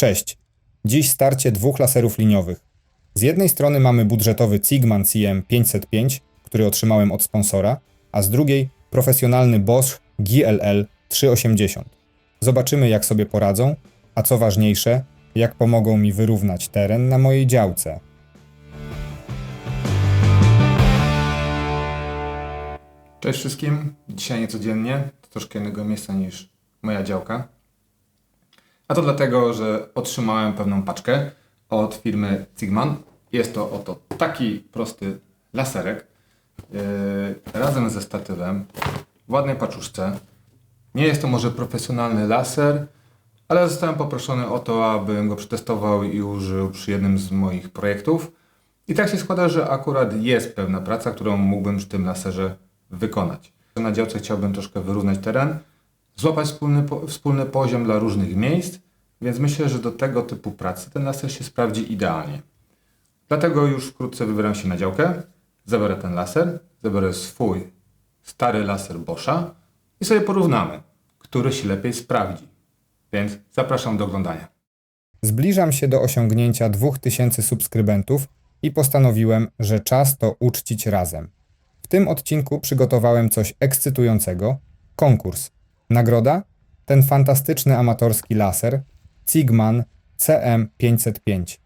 Cześć. Dziś starcie dwóch laserów liniowych. Z jednej strony mamy budżetowy Cigman CM 505, który otrzymałem od sponsora, a z drugiej profesjonalny Bosch GLL 380. Zobaczymy jak sobie poradzą, a co ważniejsze, jak pomogą mi wyrównać teren na mojej działce. Cześć wszystkim. Dzisiaj niecodziennie, to troszkę innego miejsca niż moja działka. A to dlatego, że otrzymałem pewną paczkę od firmy Cigman. Jest to oto taki prosty laserek yy, razem ze statywem w ładnej paczuszce. Nie jest to może profesjonalny laser, ale zostałem poproszony o to, abym go przetestował i użył przy jednym z moich projektów. I tak się składa, że akurat jest pewna praca, którą mógłbym przy tym laserze wykonać. Na działce chciałbym troszkę wyrównać teren, złapać wspólny, wspólny poziom dla różnych miejsc, więc myślę, że do tego typu pracy ten laser się sprawdzi idealnie. Dlatego już wkrótce wybieram się na działkę, zabiorę ten laser, zabiorę swój stary laser Boscha i sobie porównamy, który się lepiej sprawdzi. Więc zapraszam do oglądania. Zbliżam się do osiągnięcia 2000 subskrybentów i postanowiłem, że czas to uczcić razem. W tym odcinku przygotowałem coś ekscytującego konkurs. Nagroda? Ten fantastyczny amatorski laser Cigman CM505.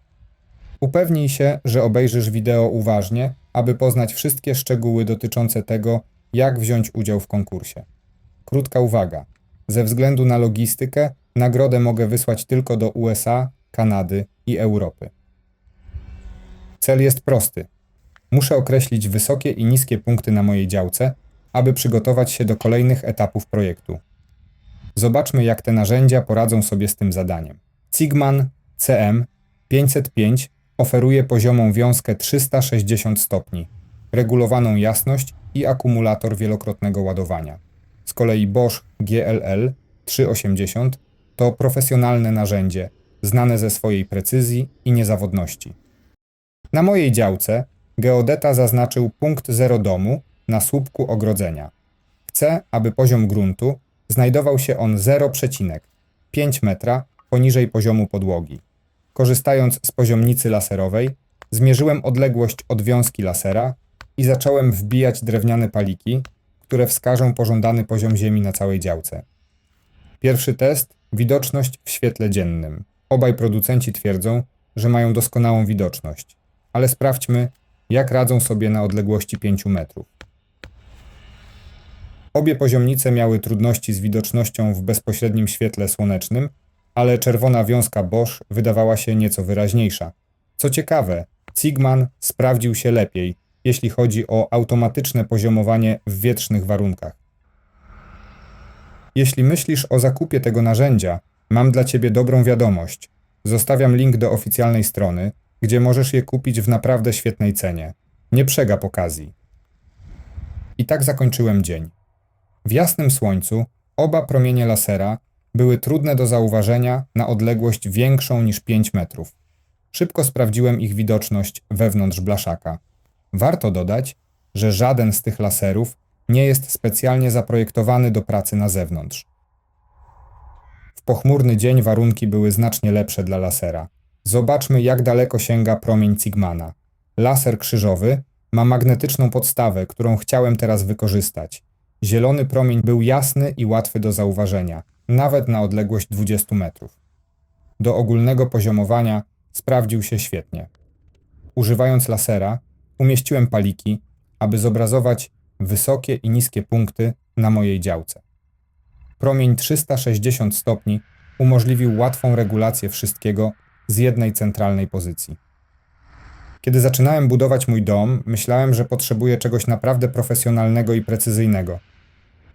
Upewnij się, że obejrzysz wideo uważnie, aby poznać wszystkie szczegóły dotyczące tego, jak wziąć udział w konkursie. Krótka uwaga. Ze względu na logistykę, nagrodę mogę wysłać tylko do USA, Kanady i Europy. Cel jest prosty. Muszę określić wysokie i niskie punkty na mojej działce, aby przygotować się do kolejnych etapów projektu. Zobaczmy, jak te narzędzia poradzą sobie z tym zadaniem. Cigman CM 505 oferuje poziomą wiązkę 360 stopni, regulowaną jasność i akumulator wielokrotnego ładowania. Z kolei Bosch GLL 380 to profesjonalne narzędzie, znane ze swojej precyzji i niezawodności. Na mojej działce geodeta zaznaczył punkt zero domu na słupku ogrodzenia. Chcę, aby poziom gruntu znajdował się on 0,5 metra poniżej poziomu podłogi. Korzystając z poziomnicy laserowej, zmierzyłem odległość od wiązki lasera i zacząłem wbijać drewniane paliki, które wskażą pożądany poziom ziemi na całej działce. Pierwszy test widoczność w świetle dziennym. Obaj producenci twierdzą, że mają doskonałą widoczność, ale sprawdźmy, jak radzą sobie na odległości 5 metrów. Obie poziomnice miały trudności z widocznością w bezpośrednim świetle słonecznym, ale czerwona wiązka Bosch wydawała się nieco wyraźniejsza. Co ciekawe, Cigman sprawdził się lepiej, jeśli chodzi o automatyczne poziomowanie w wietrznych warunkach. Jeśli myślisz o zakupie tego narzędzia, mam dla Ciebie dobrą wiadomość. Zostawiam link do oficjalnej strony, gdzie możesz je kupić w naprawdę świetnej cenie. Nie przegap okazji. I tak zakończyłem dzień. W jasnym słońcu oba promienie lasera były trudne do zauważenia na odległość większą niż 5 metrów. Szybko sprawdziłem ich widoczność wewnątrz blaszaka. Warto dodać, że żaden z tych laserów nie jest specjalnie zaprojektowany do pracy na zewnątrz. W pochmurny dzień warunki były znacznie lepsze dla lasera. Zobaczmy, jak daleko sięga promień Cigmana. Laser krzyżowy ma magnetyczną podstawę, którą chciałem teraz wykorzystać. Zielony promień był jasny i łatwy do zauważenia, nawet na odległość 20 metrów. Do ogólnego poziomowania sprawdził się świetnie. Używając lasera, umieściłem paliki, aby zobrazować wysokie i niskie punkty na mojej działce. Promień 360 stopni umożliwił łatwą regulację wszystkiego z jednej centralnej pozycji. Kiedy zaczynałem budować mój dom, myślałem, że potrzebuję czegoś naprawdę profesjonalnego i precyzyjnego.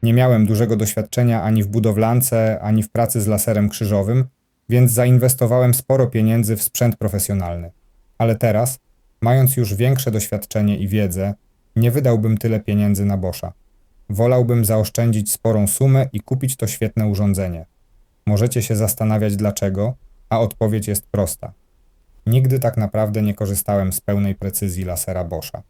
Nie miałem dużego doświadczenia ani w budowlance, ani w pracy z laserem krzyżowym, więc zainwestowałem sporo pieniędzy w sprzęt profesjonalny. Ale teraz, mając już większe doświadczenie i wiedzę, nie wydałbym tyle pieniędzy na Boscha. Wolałbym zaoszczędzić sporą sumę i kupić to świetne urządzenie. Możecie się zastanawiać dlaczego, a odpowiedź jest prosta. Nigdy tak naprawdę nie korzystałem z pełnej precyzji lasera Boscha.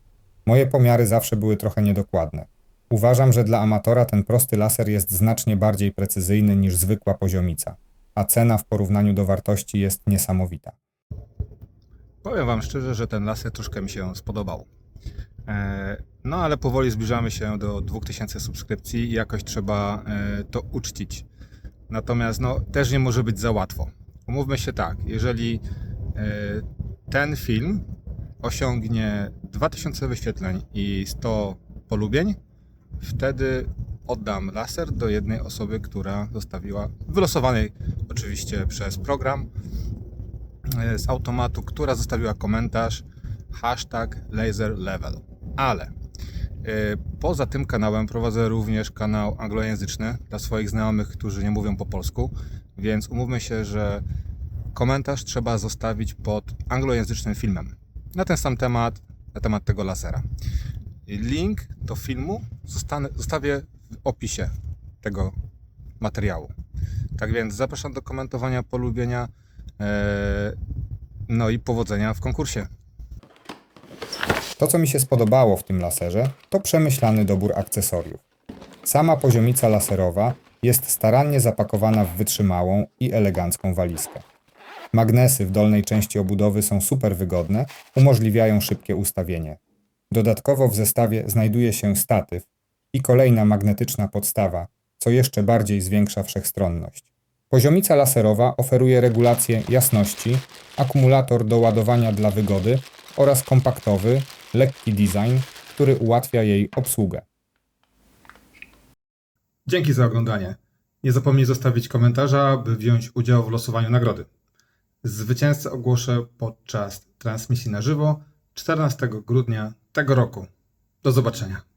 Moje pomiary zawsze były trochę niedokładne. Uważam, że dla amatora ten prosty laser jest znacznie bardziej precyzyjny niż zwykła poziomica. a cena w porównaniu do wartości jest niesamowita. Powiem Wam szczerze, że ten laser troszkę mi się spodobał. E, No ale powoli zbliżamy się do 2000 subskrypcji i jakoś trzeba e, to uczcić. Natomiast no, też nie może być za łatwo. Umówmy się tak, jeżeli e, ten film osiągnie 2000 wyświetleń i 100 polubień, wtedy oddam laser do jednej osoby, która zostawiła, wylosowanej oczywiście przez program, e, z automatu, która zostawiła komentarz hashtag laser level. Ale e, poza tym kanałem prowadzę również kanał anglojęzyczny dla swoich znajomych, którzy nie mówią po polsku, więc umówmy się, że komentarz trzeba zostawić pod anglojęzycznym filmem na ten sam temat, na temat tego lasera. Link do filmu zostanę, zostawię w opisie tego materiału. Tak więc zapraszam do komentowania, polubienia. e, no i powodzenia w konkursie. To, co mi się spodobało w tym laserze, to przemyślany dobór akcesoriów. Sama poziomica laserowa jest starannie zapakowana w wytrzymałą i elegancką walizkę. Magnesy w dolnej części obudowy są super wygodne, umożliwiają szybkie ustawienie. Dodatkowo w zestawie znajduje się statyw i kolejna magnetyczna podstawa, co jeszcze bardziej zwiększa wszechstronność. Poziomica laserowa oferuje regulację jasności, akumulator do ładowania dla wygody oraz kompaktowy, lekki design, który ułatwia jej obsługę. Dzięki za oglądanie. Nie zapomnij zostawić komentarza, by wziąć udział w losowaniu nagrody. Zwycięzcę ogłoszę podczas transmisji na żywo 14 grudnia tego roku. Do zobaczenia.